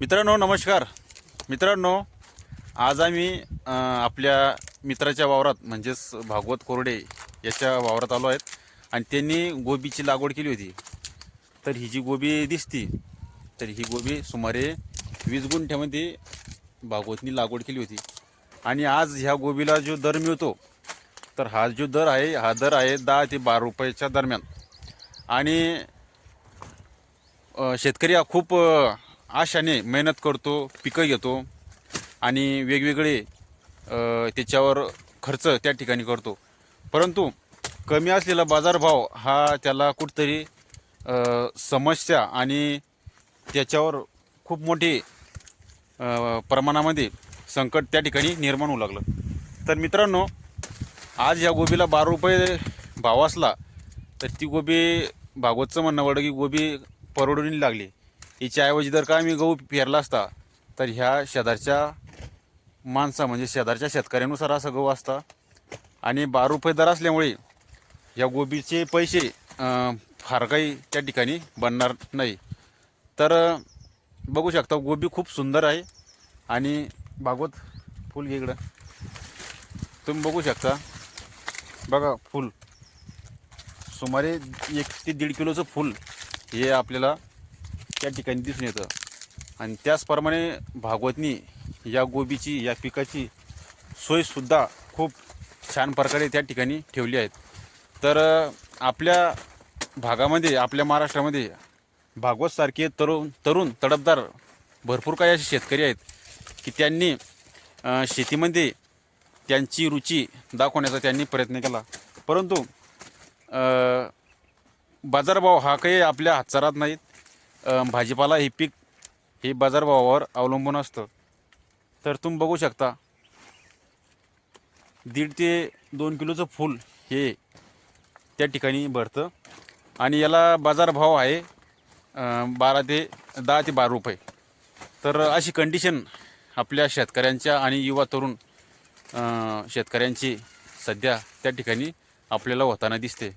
मित्रांनो नमस्कार. मित्रांनो आज आम्ही आपल्या मित्राच्या वावरात म्हणजेच भागवत कोरडे याच्या वावरात आलो आहेत. आणि त्यांनी गोबीची लागवड केली होती. तर ही जी गोबी दिसती तर ही गोबी सुमारे वीस गुंठ्यामध्ये भागवतनी लागवड केली होती. आणि आज ह्या गोबीला जो दर मिळतो तर हा जो दर आहे हा दर आहे दहा ते बारा रुपयाच्या दरम्यान. आणि शेतकरी हा खूप आशाने मेहनत करतो पिकं घेतो आणि वेगवेगळे त्याच्यावर खर्च त्या ठिकाणी करतो. परंतु कमी असलेला बाजारभाव हा त्याला कुठतरी समस्या आणि त्याच्यावर खूप मोठी प्रमाणामध्ये संकट त्या ठिकाणी निर्माण होऊ लागलं. तर मित्रांनो आज या गोबीला बारा रुपये भाव असला तर ती गोबी भागवतचं म्हणणं वाटतं की गोबी परवडून लागली. लागली हिच्याऐवजी जर का आम्ही गहू पेरला असता तर ह्या शेजारच्या माणसा म्हणजे शेजारच्या शेतकऱ्यानुसार असा गहू असता. आणि बारा रुपये दर असल्यामुळे या गोबीचे पैसे फार काही त्या ठिकाणी बनणार नाही. तर बघू शकता गोबी खूप सुंदर आहे. आणि भागवत फुल घे इकडं. तुम्ही बघू शकता. बघा फुल. सुमारे एक ते दीड किलोचं फुल हे आपल्याला त्या ठिकाणी दिसून येतं. आणि त्याचप्रमाणे भागवतनी या गोबीची या पिकाची सोयसुद्धा खूप छान प्रकारे त्या ठिकाणी ठेवली आहेत. तर आपल्या भागामध्ये आपल्या महाराष्ट्रामध्ये भागवतसारखे तरुण तरुण तडफदार भरपूर काही असे शेतकरी आहेत की त्यांनी शेतीमध्ये त्यांची रुची दाखवण्याचा त्यांनी प्रयत्न केला. परंतु बाजारभाव हा काही आपल्या हातचा राहत नाहीत. भाजीपाला हे पीक हे बाजारभावावर अवलंबून असतं. तर तुम्ही बघू शकता दीड ते दोन किलोचं फूल हे त्या ठिकाणी भरतं. आणि याला बाजारभाव आहे बारा ते दहा ते बारा रुपये. तर अशी कंडिशन आपल्या शेतकऱ्यांच्या आणि युवा तरुण शेतकऱ्यांची सध्या त्या ठिकाणी आपल्याला होताना दिसते.